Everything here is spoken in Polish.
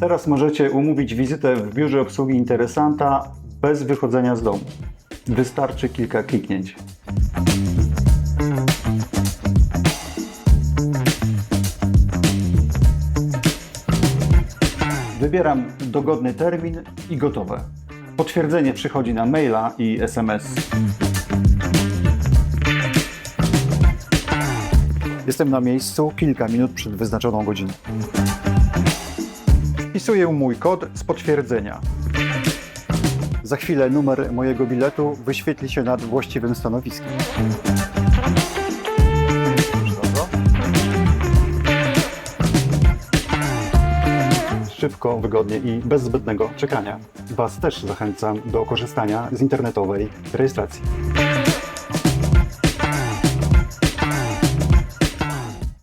Teraz możecie umówić wizytę w biurze obsługi interesanta bez wychodzenia z domu. Wystarczy kilka kliknięć. Wybieram dogodny termin i gotowe. Potwierdzenie przychodzi na maila i SMS. Jestem na miejscu kilka minut przed wyznaczoną godziną. Wpisuję mój kod z potwierdzenia. Za chwilę numer mojego biletu wyświetli się nad właściwym stanowiskiem. Szybko, wygodnie i bez zbędnego czekania. Was też zachęcam do korzystania z internetowej rejestracji.